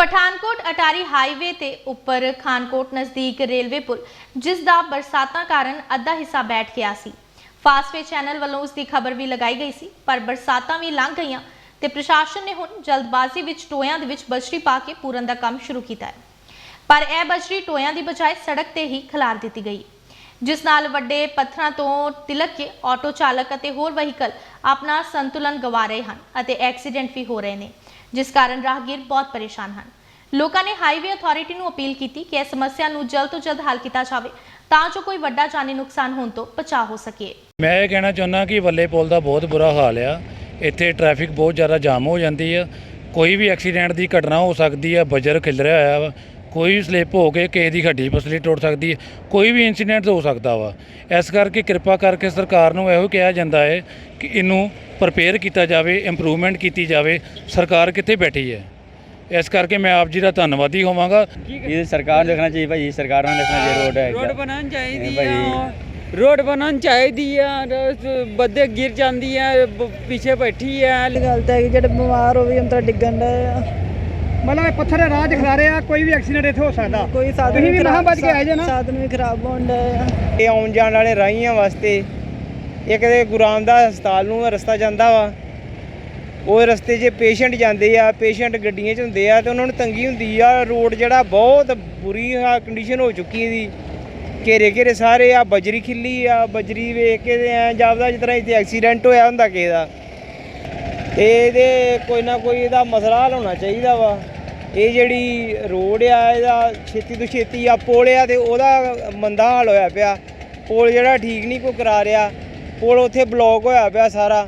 Pathankot Attari highway ਤੇ ਉੱਪਰ ਖਾਨਕੋਟ ਨਜ਼ਦੀਕ ਰੇਲਵੇ ਪੁਲ, ਜਿਸ ਦਾ ਬਰਸਾਤਾਂ ਕਾਰਨ ਅੱਧਾ ਹਿੱਸਾ ਬੈਠ ਗਿਆ ਸੀ। ਫਾਸਟਵੇ ਚੈਨਲ ਵੱਲੋਂ ਉਸ ਦੀ ਖਬਰ ਵੀ ਲਗਾਈ ਗਈ ਸੀ, ਪਰ ਬਰਸਾਤਾਂ ਵੀ ਲੰਘ ਗਈਆਂ ਤੇ ਪ੍ਰਸ਼ਾਸਨ ਨੇ ਹੁਣ ਜਲਦਬਾਜ਼ੀ ਵਿੱਚ ਟੋਇਆਂ ਦੇ ਵਿੱਚ ਬਜਰੀ ਪਾ ਕੇ ਪੂਰਨ ਦਾ ਕੰਮ ਸ਼ੁਰੂ ਕੀਤਾ ਹੈ। ਪਰ ਇਹ ਬਜਰੀ ਟੋਇਆਂ ਦੀ ਬਜਾਏ ਸੜਕ ਤੇ ਹੀ ਖਿਲਾਰ ਦਿੱਤੀ ਗਈ। ਜਿਸ ਨਾਲ ਵੱਡੇ ਪੱਥਰਾਂ ਤੋਂ ਤਿਲਕ ਕੇ ਆਟੋ ਚਾਲਕ ਅਤੇ ਹੋਰ ਵਹੀਕਲ ਆਪਣਾ ਸੰਤੁਲਨ ਗਵਾ ਰਹੇ ਹਨ ਅਤੇ ਐਕਸੀਡੈਂਟ ਵੀ ਹੋ ਰਹੇ ਨੇ, ਜਿਸ ਕਾਰਨ ਰਾਹਗੀਰ ਬਹੁਤ ਪਰੇਸ਼ਾਨ ਹਨ। ਲੋਕਾਂ ਨੇ ਹਾਈਵੇ ਅਥਾਰਟੀ ਨੂੰ ਅਪੀਲ ਕੀਤੀ ਕਿ ਇਸ ਸਮੱਸਿਆ ਨੂੰ ਜਲਦ ਤੋਂ ਜਲਦ ਹੱਲ ਕੀਤਾ ਜਾਵੇ ਤਾਂ ਜੋ ਕੋਈ ਵੱਡਾ ਜਾਨੀ ਨੁਕਸਾਨ ਹੋਣ ਤੋਂ ਬਚਾ ਹੋ ਸਕੇ। ਮੈਂ ਇਹ ਕਹਿਣਾ ਚਾਹੁੰਦਾ ਕਿ ਵੱਲੇ ਪੁਲ ਦਾ ਬਹੁਤ ਬੁਰਾ ਹਾਲ ਆ। ਇੱਥੇ ਟ੍ਰੈਫਿਕ ਬਹੁਤ ਜ਼ਿਆਦਾ ਜਾਮ ਹੋ ਜਾਂਦੀ ਆ। ਕੋਈ ਵੀ ਐਕਸੀਡੈਂਟ ਦੀ ਘਟਨਾ ਹੋ ਸਕਦੀ ਆ ਬਜਰ ਖਿਲ ਰਿਹਾ ਹੋਇਆ ਵਾ ਕੋਈ ਵੀ ਸਲਿੱਪ ਹੋ ਕੇ ਕਿਸੇ ਦੀ ਹੱਡੀ ਪਸਲੀ ਟੁੱਟ ਸਕਦੀ ਹੈ ਕੋਈ ਵੀ ਇਨਸੀਡੈਂਟ ਹੋ ਸਕਦਾ ਵਾ। ਇਸ ਕਰਕੇ ਕਿਰਪਾ ਕਰਕੇ ਸਰਕਾਰ ਨੂੰ ਇਹੋ ਕਿਹਾ ਜਾਂਦਾ ਹੈ ਕਿ ਇਹਨੂੰ ਪ੍ਰਪੇਅਰ ਕੀਤਾ ਜਾਵੇ ਇੰਪਰੂਵਮੈਂਟ ਕੀਤੀ ਜਾਵੇ ਸਰਕਾਰ ਕਿੱਥੇ ਬੈਠੀ ਹੈ। ਇਸ ਕਰਕੇ ਮੈਂ ਆਪ ਜੀ ਦਾ ਧੰਨਵਾਦੀ ਹੋਵਾਂਗਾ। ਇਹ ਸਰਕਾਰ ਨੂੰ ਦੇਖਣਾ ਚਾਹੀਏ ਭਾਈ ਸਰਕਾਰ ਨੂੰ ਦੇਖਣਾ ਚਾਹੀਏ ਰੋਡ ਹੈ ਰੋਡ ਬਣਾਉਣ ਚਾਹੀਦੀ ਆ ਭਾਈ ਰੋਡ ਬਣਾਉਣ ਚਾਹੀਦੀ ਆ ਬੱਦੇ ਗਿਰ ਜਾਂਦੀ ਆ ਪਿੱਛੇ ਬੈਠੀ ਆ। ਇਹ ਗੱਲ ਤਾਂ ਹੈ ਕਿ ਜਿਹੜੇ ਬਿਮਾਰ ਹੋ ਵੀ ਅੰਦਰ ਡਿੱਗਣ ਦਾ ਮਤਲਬ ਇਹ ਪੱਥਰ ਰਾਹ 'ਚ ਖਿਲਾ ਰਹੇ ਆ ਕੋਈ ਵੀ ਐਕਸੀਡੈਂਟ ਇੱਥੇ ਹੋ ਸਕਦਾ। ਕੋਈ ਸਾਧਨ ਤੁਸੀਂ ਵੀ ਮਹਾਂ ਬਚ ਕੇ ਆਏ ਜੇ ਨਾ। ਸਾਧਨ ਵੀ ਖਰਾਬ ਹੋਣ ਦਾ ਇਹ ਆਉਣ ਜਾਣ ਵਾਲੇ ਰਾਹੀਆਂ ਵਾਸਤੇ ਇੱਕ ਤੇ ਗੁਰਾਮ ਦਾ ਹਸਪਤਾਲ ਨੂੰ ਰਸਤਾ ਜਾਂਦਾ ਵਾ। ਉਹ ਰਸਤੇ 'ਚ ਪੇਸ਼ੈਂਟ ਜਾਂਦੇ ਆ ਪੇਸ਼ੈਂਟ ਗੱਡੀਆਂ 'ਚ ਹੁੰਦੇ ਆ ਤੇ ਉਹਨਾਂ ਨੂੰ ਤੰਗੀ ਹੁੰਦੀ ਆ। ਰੋਡ ਜਿਹੜਾ ਬਹੁਤ ਬੁਰੀ ਕੰਡੀਸ਼ਨ ਹੋ ਚੁੱਕੀ ਇਹਦੀ। ਘੇਰੇ ਘੇਰੇ ਸਾਰੇ ਆ ਬਜਰੀ ਖਿੱਲੀ ਆ ਬਜਰੀ ਵੇਖ ਕੇ ਤੇ ਐ ਜਾਪਦਾ ਜਿਸ ਤਰ੍ਹਾਂ ਇੱਥੇ ਐਕਸੀਡੈਂਟ ਹੋਇਆ ਹੁੰਦਾ ਕਿਸੇ ਦਾ। ਇਹਦੇ ਕੋਈ ਨਾ ਕੋਈ ਇਹਦਾ ਮਸਲਾ ਹੱਲ ਹੋਣਾ ਚਾਹੀਦਾ ਵਾ। ਇਹ ਜਿਹੜੀ ਰੋਡ ਆ, ਇਹਦਾ ਛੇਤੀ ਤੋਂ ਛੇਤੀ ਆ, ਪੁਲ ਆ ਤੇ ਉਹਦਾ ਮੰਦਾ ਹਾਲ ਹੋਇਆ ਪਿਆ। ਪੁਲ ਜਿਹੜਾ ਠੀਕ ਨਹੀਂ ਕੋਈ ਕਰਾ ਰਿਹਾ, ਪੁਲ ਉੱਥੇ ਬਲੌਕ ਹੋਇਆ ਪਿਆ ਸਾਰਾ।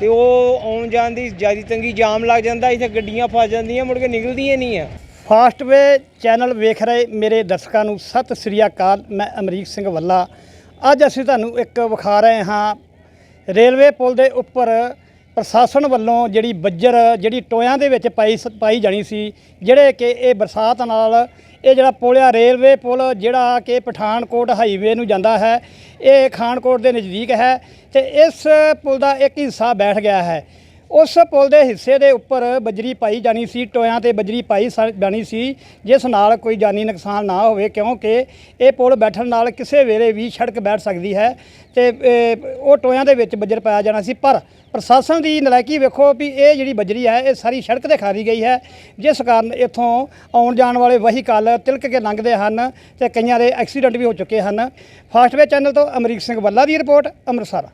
ਤੇ ਉਹ ਆਉਣ ਜਾਣ ਦੀ ਜ਼ਿਆਦਾ ਤੰਗੀ ਜਾਮ ਲੱਗ ਜਾਂਦਾ, ਇੱਥੇ ਗੱਡੀਆਂ ਫਸ ਜਾਂਦੀਆਂ, ਮੁੜ ਕੇ ਨਿਕਲਦੀਆਂ ਨਹੀਂ ਆ। ਫਾਸਟਵੇ ਚੈਨਲ ਵੇਖ ਰਹੇ ਮੇਰੇ ਦਰਸ਼ਕਾਂ ਨੂੰ, ਸਤਿ ਸ੍ਰੀ ਅਕਾਲ, ਮੈਂ ਅਮਰੀਕ ਸਿੰਘ ਵੱਲਾ। ਅੱਜ ਅਸੀਂ ਤੁਹਾਨੂੰ ਇੱਕ ਵਿਖਾ ਰਹੇ ਹਾਂ, ਰੇਲਵੇ ਪੁਲ ਦੇ ਉੱਪਰ ਪ੍ਰਸ਼ਾਸਨ ਵੱਲੋਂ ਜਿਹੜੀ ਬੱਜਰ, ਜਿਹੜੀ ਟੋਇਆਂ ਦੇ ਵਿੱਚ ਪਾਈ ਸ- ਪਾਈ ਜਾਣੀ ਸੀ, ਜਿਹੜੇ ਕਿ ਇਹ ਬਰਸਾਤ ਨਾਲ ਇਹ ਜਿਹੜਾ ਪੁਲ ਆ, ਰੇਲਵੇ ਪੁਲ ਜਿਹੜਾ ਕਿ ਪਠਾਨਕੋਟ ਹਾਈਵੇ ਨੂੰ ਜਾਂਦਾ ਹੈ, ਇਹ ਖਾਨਕੋਟ ਦੇ ਨਜ਼ਦੀਕ ਹੈ ਤੇ ਇਸ ਪੁਲ ਦਾ ਇੱਕ ਹਿੱਸਾ ਬੈਠ ਗਿਆ ਹੈ। ਉਸ ਪੁਲ ਦੇ ਹਿੱਸੇ ਦੇ ਉੱਪਰ ਬਜਰੀ ਪਾਈ ਜਾਣੀ ਸੀ, ਟੋਇਆਂ ਤੇ ਬਜਰੀ ਪਾਈ ਸਾ- ਜਾਣੀ ਸੀ, ਜਿਸ ਨਾਲ ਕੋਈ ਜਾਨੀ ਨੁਕਸਾਨ ਨਾ ਹੋਵੇ, ਕਿਉਂਕਿ ਇਹ ਪੁਲ ਬੈਠਣ ਨਾਲ ਕਿਸੇ ਵੇਲੇ ਵੀ ਸੜਕ ਬੈਠ ਸਕਦੀ ਹੈ ਤੇ ਉਹ ਟੋਇਆਂ ਦੇ ਵਿੱਚ ਬਜਰ ਪਾਇਆ ਜਾਣਾ ਸੀ। ਪਰ ਪ੍ਰਸ਼ਾਸਨ ਦੀ ਨਲਾਇਕੀ ਵੇਖੋ ਵੀ ਇਹ ਜਿਹੜੀ ਬਜਰੀ ਹੈ, ਇਹ ਸਾਰੀ ਸੜਕ ਤੇ ਖਾਰੀ ਗਈ ਹੈ, ਜਿਸ ਕਾਰਨ ਇੱਥੋਂ ਆਉਣ ਜਾਣ ਵਾਲੇ ਵਹੀਕਲ ਤਿਲਕ ਕੇ ਲੰਘਦੇ ਹਨ ਤੇ ਕਈਆਂ ਦੇ ਐਕਸੀਡੈਂਟ ਵੀ ਹੋ ਚੁੱਕੇ ਹਨ। ਫਾਸਟਵੇ ਚੈਨਲ ਤੋਂ ਅਮਰੀਕ ਸਿੰਘ ਵੱਲਾ ਦੀ ਰਿਪੋਰਟ, ਅੰਮ੍ਰਿਤਸਰ।